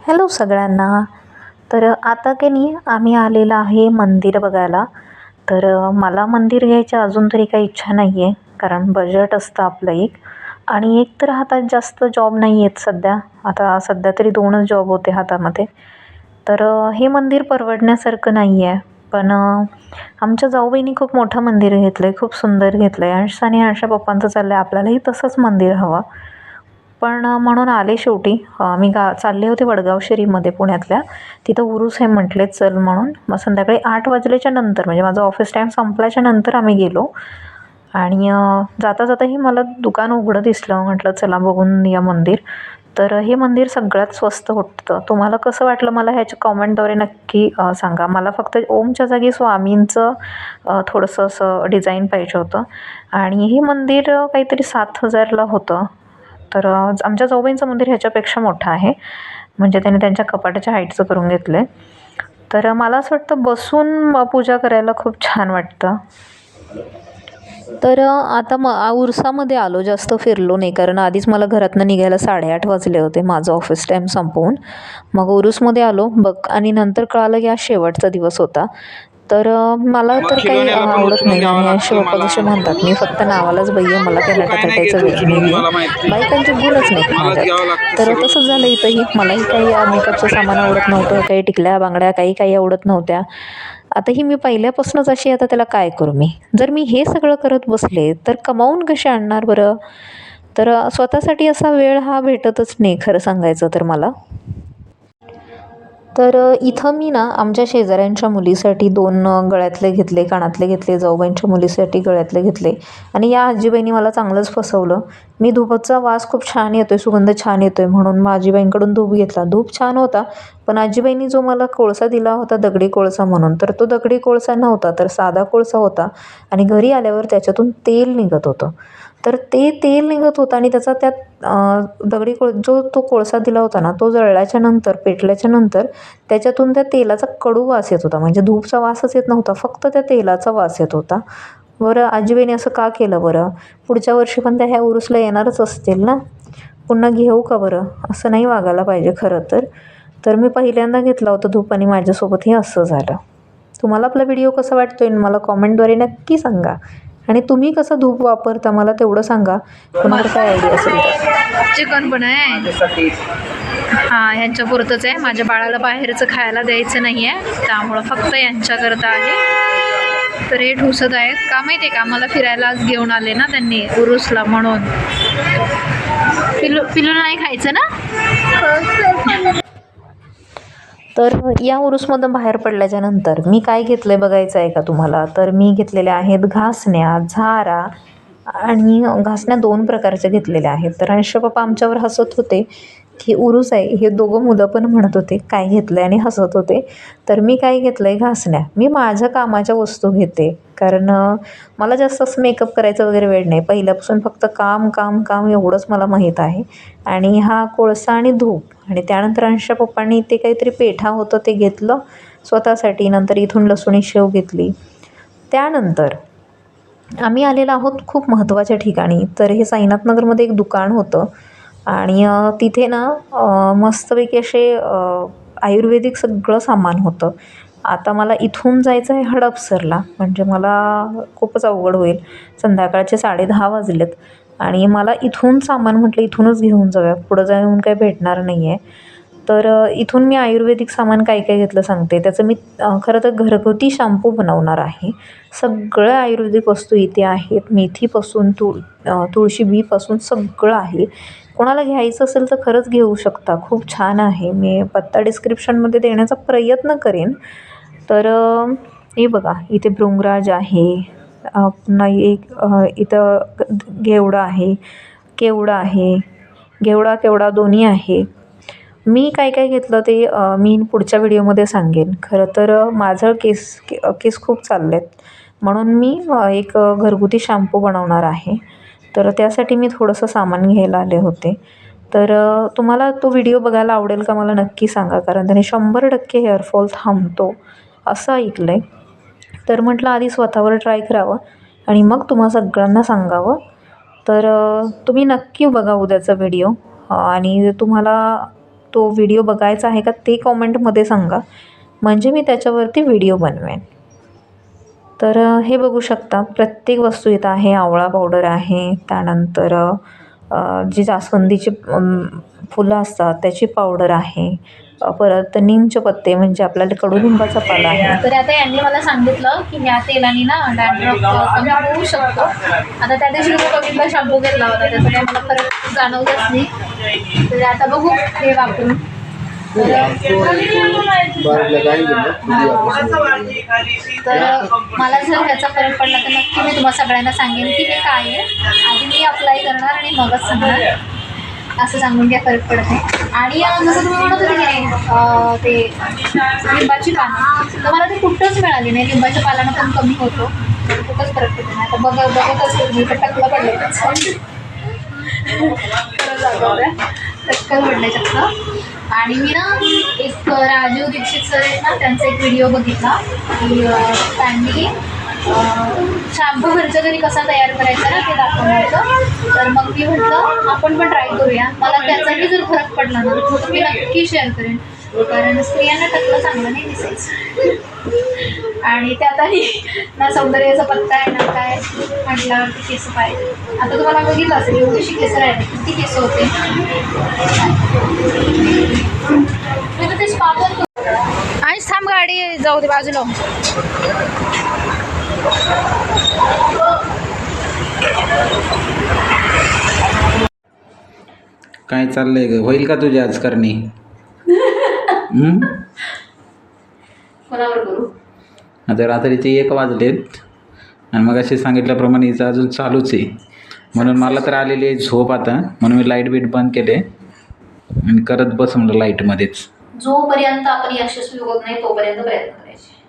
Hello सगळ्यांना. तर आता की नाही आम्ही आलेलं आहे मंदिर बघायला. तर मला मंदिर घ्यायची अजून तरी काही इच्छा नाही आहे कारण बजेट असतं आपलं एक. आणि एक तर हातात जास्त जॉब नाही आहेत सध्या. आता सध्या तरी दोनच जॉब होते हातामध्ये. तर हे मंदिर परवडण्यासारखं नाही आहे पण आमच्या जाऊबाईंनी खूप मोठं मंदिर घेतलं आहे खूप सुंदर घेतलं आहे अंश आणि अंशा पप्पांचं चाललं आहे आपल्यालाही तसंच मंदिर हवं. पण म्हणून आले शेवटी. मी गा चालले होते वडगाव शेरीमध्ये पुण्यातल्या. तिथं उरूस आहे म्हटले चल म्हणून. मग संध्याकाळी आठ वाजल्याच्या नंतर म्हणजे माझं ऑफिस टाईम संपल्याच्या नंतर आम्ही गेलो. आणि जाता जाताही मला दुकान उघडं दिसलं. म्हटलं चला बघून या मंदिर. तर हे मंदिर सगळ्यात स्वस्त होतं. तुम्हाला कसं वाटलं मला ह्याच्या कॉमेंटद्वारे नक्की सांगा. मला फक्त ओमच्या जागी स्वामींचं थोडंसं असं डिझाईन पाहिजे होतं. आणि हे मंदिर काहीतरी सात हजारला होतं. तर आमच्या जाऊबाईंचं मंदिर ह्याच्यापेक्षा मोठं आहे. म्हणजे त्याने त्यांच्या कपाटाच्या हाईटचं करून घेतलं आहे तर मला असं वाटतं बसून पूजा करायला खूप छान वाटतं. तर आता म उरसामध्ये आलो जास्त फिरलो नाही. कारण आधीच मला घरातनं निघायला साडेआठ वाजले होते. माझं ऑफिस टाईम संपवून. मग उरूसमध्ये आलो बघ आणि नंतर कळालं की आज शेवटचा दिवस होता. तर मला तर काही आवडत नाही आणि असे जसे म्हणतात. मी फक्त नावालाच बाई आहे मला काही नटाथटायचं वेळ नाही आहे बायकांचे गुणच नाही माझ्यात तर तसंच झालं इथंही. मलाही काही मेकअपचं सामान आवडत नव्हतं काही टिकल्या बांगड्या काही काही आवडत नव्हत्या. आता ही मी पहिल्यापासूनच अशी आता त्याला काय करू मी? जर मी हे सगळं करत बसले तर कमावून कसे आणणार बरं? तर स्वतःसाठी असा वेळ हा भेटतच नाही खरं सांगायचं तर मला. तर इथं मी ना आमच्या शेजाऱ्यांच्या मुलीसाठी दोन गळ्यातले घेतले कानातले घेतले जाऊबाईंच्या मुलीसाठी गळ्यातले घेतले. आणि या आजीबाईंनी मला चांगलंच फसवलं. मी धुपाचा वास खूप छान येतो आहे सुगंध छान येतो आहे म्हणून मग आजीबाईंकडून धूप घेतला. धूप छान होता पण आजीबाईंनी जो मला कोळसा दिला होता दगडी कोळसा म्हणून तर तो दगडी कोळसा नव्हता तर साधा कोळसा होता. आणि घरी आल्यावर त्याच्यातून तेल निघत होतं. तर ते तेल निघत होतं आणि त्याचा त्यात दगडी कोळ जो तो कोळसा दिला होता ना तो जळल्याच्या नंतर पेटल्याच्या नंतर त्याच्यातून त्या तेलाचा कडू वास येत होता. म्हणजे धूपचा वासच येत नव्हता फक्त त्या तेलाचा वास येत होता. बरं आजीबाईने असं का केलं बरं? पुढच्या वर्षी पण त्या ह्या उरुसला येणारच असतील ना? पुन्हा घेऊ का बरं? असं नाही वागायला पाहिजे खरं तर. तर मी पहिल्यांदा घेतला होता धूप आणि माझ्यासोबतही असं झालं. तुम्हाला आपला व्हिडिओ कसा वाटतो आहे मला कॉमेंटद्वारे नक्की सांगा. आणि तुम्ही कसं धूप वापरता मला तेवढं सांगा. कुणाकडे काय आयडिया असेल? चिकन पण आहे. हां पुरतंच आहे. माझ्या बाळाला बाहेरचं खायला द्यायचं नाही आहे त्यामुळं फक्त यांच्याकरता आहे. तर हे ठुसत आहेत. का माहिती आहे का? मला फिरायला आज घेऊन आले ना त्यांनी उरुसला म्हणून. पिलू पिलूला नाही खायचं ना? तर या उरूसमधून बाहेर पडल्याच्यानंतर मी काय घेतलं आहे बघायचं आहे का तुम्हाला? तर मी घेतलेल्या आहेत घासण्या झारा आणि घासण्या दोन प्रकारच्या घेतलेल्या आहेत. तर अंश पप्पा आमच्यावर हसत होते. की उरूस आहे हे दोघं मुलं पण म्हणत होते काय घेतलं आहे आणि हसत होते. तर मी काय घेतलं आहे घासण्या. मी माझ्या कामाच्या वस्तू घेते. कारण. मला जास्त असं मेकअप करायचं वगैरे वेळ नाही. पहिल्यापासून फक्त काम काम काम एवढंच मला माहीत आहे. आणि हा कोळसा आणि धूप आणि त्यानंतर अंशा पप्पांनी ते काहीतरी पेठा होतं ते घेतलं स्वतःसाठी. नंतर इथून लसुणी शेव घेतली. त्यानंतर आम्ही आलेलो आहोत खूप महत्त्वाच्या ठिकाणी. तर हे साईनाथनगरमध्ये एक दुकान होतं. आणि तिथे ना मस्तपैकी असे आयुर्वेदिक सगळं सामान होतं. आता मला इथून जायचं आहे हडपसरला. म्हणजे मला खूपच अवघड होईल. संध्याकाळचे साडे दहा वाजलेत. आणि मला इथून सामान म्हटलं इथूनच घेऊन जाऊया. पुढं जाऊन काही भेटणार नाही आहे तर इथून मी आयुर्वेदिक सामान काय काय घेतलं सांगते. त्याचं मी खरं तर घरगुती शॅम्पू बनवणार आहे. सगळं आयुर्वेदिक वस्तू इथे आहेत. मेथीपासून तुळ तुळशी बीपासून सगळं आहे. कोणाला घ्यायचं असेल तर खरंच घेऊ शकता. खूप छान आहे. मी पत्ता डिस्क्रिप्शनमध्ये देण्याचा प्रयत्न करेन. तर हे बघा इथे भृंगराज आहे. पुन्हा एक इथं घेवडा आहे. केवडा आहे. घेवडा केवडा दोन्ही आहे. मी काय काय घेतलं ते मी पुढच्या व्हिडिओमध्ये सांगेन. खरं तर माझं केस केस खूप चालले आहेत म्हणून मी एक घरगुती शॅम्पू बनवणार आहे. तर त्यासाठी मी थोडंसं सामान घ्यायला आले होते. तर तुम्हाला तो व्हिडिओ बघायला आवडेल का मला नक्की सांगा. कारण त्याने शंभर टक्के हेअरफॉल थांबतो. असं ऐकलं आहे तर म्हटलं आधी स्वतःवर ट्राय करावं आणि मग तुम्हा सगळ्यांना सांगावं. तर तुम्ही नक्की बघा उद्याचा व्हिडिओ आणि तुम्हाला तो व्हिडिओ बघायचा आहे का ते कॉमेंटमध्ये सांगा. म्हणजे मी त्याच्यावरती व्हिडिओ बनवेन. तर हे बघू शकता. प्रत्येक वस्तू इथं आहे. आवळा पावडर आहे. त्यानंतर जी जास्वंदीची फुलं असतात त्याची पावडर आहे. परत नीमचे पत्ते म्हणजे आपल्याला कडुलिंबाचा पाला आहे. तर आता यांनी मला सांगितलं की ह्या तेलाने ना डॅन्ड्रफ कमी होऊ शकतो. आता त्या दिवशी मी बघितला शॅम्पू घेतला होता त्याचा काही मला फरक जाणवलंच नाही. तर आता बघू हे वापरून. तर तर मला जर ह्याचा फरक पडला तर नक्की मी तुम्हाला सगळ्यांना सांगेन की हे काय आहे. आधी मी अप्लाय करणार आणि मगच सांगणार. असं सांगून काय फरक पडत नाही. आणि जसं तुम्ही म्हणत होते की नाही ते लिंबाची पानं तर मला ते कुठंच मिळाली नाही. लिंबाच्या पालानं पण कमी होतो. कुठंच फरक पडत नाही. आता बघ बघत असतो मी तर टक्कल पडलं टक्कल पडले चक्क आणि मी ना एक राजीव दीक्षित सर आहेत ना त्यांचा एक व्हिडिओ बघितला. की फॅमिली त्यांनी शॅम्पू घरच्या घरी कसा तयार करायचा ना ते दाखवण्याचं तर मग मी म्हटलं आपण पण ट्राय करूया. मला त्याचाही जर फरक पडला ना तर मी नक्की शेअर करेन. कारण स्त्रियांना टकलं चांगलं नाही दिसायचं. आणि त्यातही ना सौंदर्याचा पत्ता आहे ना काय म्हटल्यावरती केस पाहिजे आता तुम्हाला बघितलं असेल एवढीशी केस राहिले किती केस होते. मी तर आणि थांब गाडी जाऊ दे बाजूला. काय चाललंय ग? होईल का तुझी आज करणी? हं? कोणावर करू? आता रात्रीचे एक वाजलेत आणि मग असे सांगितल्याप्रमाणे हिचं अजून चालूच आहे. म्हणून मला तर आलेली आहे झोप आता. म्हणून मी लाइट बीट बंद केले आणि करत बस म्हणलं लाईटमध्येच. जोपर्यंत आपण यशस्वी होत नाही तोपर्यंत प्रयत्न करायचे.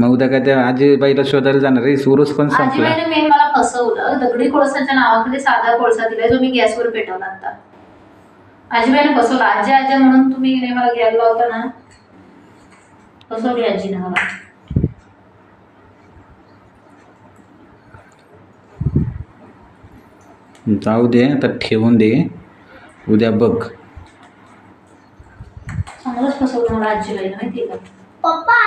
मग उद्या काय त्या आजीबाईला शोधायला जाणार आहे. सुरूच पण संपला. आजीबाईने मेन मला फसवलं. दगडी कोळसाच्या नावाखाली साधा कोळसा दिलाय जो मी गॅसवर पेटवला आता आजीबाईने फसवलं. आजी आजी म्हणून तुम्ही मला घ्यायला लावता ना? फसवली आजीने मला. जाऊ दे आता ठेवून दे. उद्या बघ. चांगलंच फसवलं मला आजीबाईने माहिती का पप्पा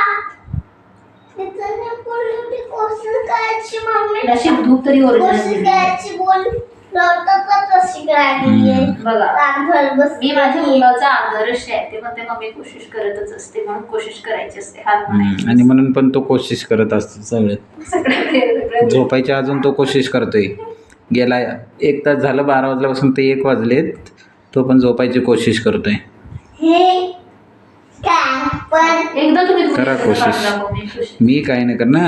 तिथं नाही बोलली होती कोशिश करायची नशीब धूप तरी ओरिजिनल करायची बोल नव्हतं का तशी करायची आहे बघा. मी माझ्या मुलाचा आदर्श आहे. ते म्हणते मम्मी कोशिश करतच असते. म्हणून कोशिश करायची असते. हार हं, आणि म्हणून पण तो कोशिश करत असतो सगळे. सगळं झोपायच्या अजून तो कोशिश करतोय. गेला एक तास झालं बारा वाजल्यापासून ते एक वाजलेत. तो पण झोपायची कोशिश करतोय. हे काय? पण एकदा तुम्ही करा कोशिश. मी काय नाही करणार.